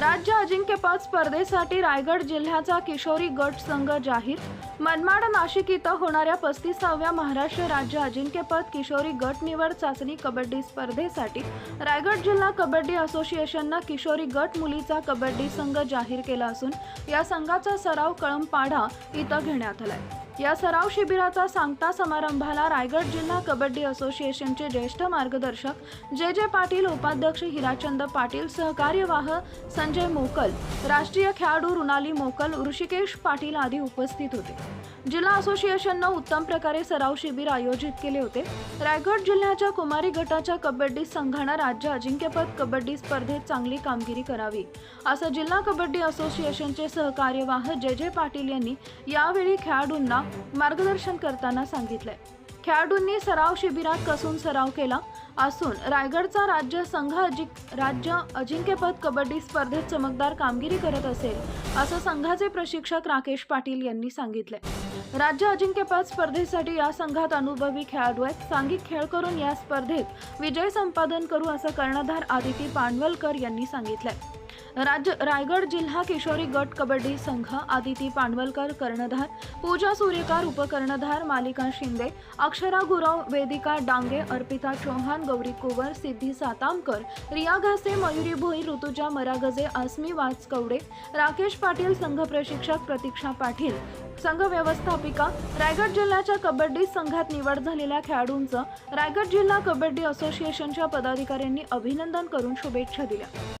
राज्य अजिंक्यपद स्पर्धेसाठी रायगड जिल्ह्याचा किशोरी गट संघ जाहीर. मनमाड नाशिक इथं होणाऱ्या पस्तीसाव्या महाराष्ट्र राज्य अजिंक्यपद किशोरी गट निवड चाचणी कबड्डी स्पर्धेसाठी रायगड जिल्हा कबड्डी असोसिएशननं किशोरी गट मुलीचा कबड्डी संघ जाहीर केला असून या संघाचा सराव कळमपाढा इथं घेण्यात आलाय. या सराव शिबिराचा सांगता समारंभाला रायगड जिल्हा कबड्डी असोसिएशनचे ज्येष्ठ मार्गदर्शक जे जे पाटील उपाध्यक्ष हिराचंद पाटील सहकार्यवाह संजय मोकल राष्ट्रीय खेळाडू रुणाली मोकल ऋषिकेश पाटील आदी उपस्थित होते. जिल्हा असोसिएशननं उत्तम प्रकारे सराव शिबिर आयोजित केले होते. रायगड जिल्ह्याच्या कुमारी गटाच्या कबड्डी संघानं राज्य अजिंक्यपद कबड्डी स्पर्धेत चांगली कामगिरी करावी असं जिल्हा कबड्डी असोसिएशनचे सहकार्यवाह जे जे पाटील यांनी यावेळी खेळाडूंना मार्गदर्शन करताना सांगितलंय. खेळाडूंनी सराव शिबिरात कसून सराव केला असून रायगडचा राज्य संघ अजिंक राज्य अजिंक्यपद कबड्डी स्पर्धेत चमकदार कामगिरी करत असेल असं संघाचे प्रशिक्षक राकेश पाटील यांनी सांगितले राज्य अजिंक्यपद स्पर्धेसाठी या संघात अनुभवी खेळाडू आहेत. सांघिक खेळ करून या स्पर्धेत विजय संपादन करू असं कर्णधार आदिती पांडवलकर यांनी सांगितलंय. राज्य रायगड जिल्हा किशोरी गट कबड्डी संघ आदिती पांडवलकर कर्णधार पूजा सूर्यकार उपकर्णधार मालिका शिंदे अक्षरा गुरव वेदिका डांगे अर्पिता चौहान गौरी कुवर सिद्धी सातामकर रिया घासे मयुरी भोई ऋतुजा मरागजे आसमी वाचकवडे राकेश पाटील संघ प्रशिक्षक प्रतीक्षा पाटील संघ व्यवस्थापिका रायगड जिल्ह्याच्या कबड्डी संघात निवड झालेल्या खेळाडूंचं रायगड जिल्हा कबड्डी असोसिएशनच्या पदाधिकाऱ्यांनी अभिनंदन करून शुभेच्छा दिल्या.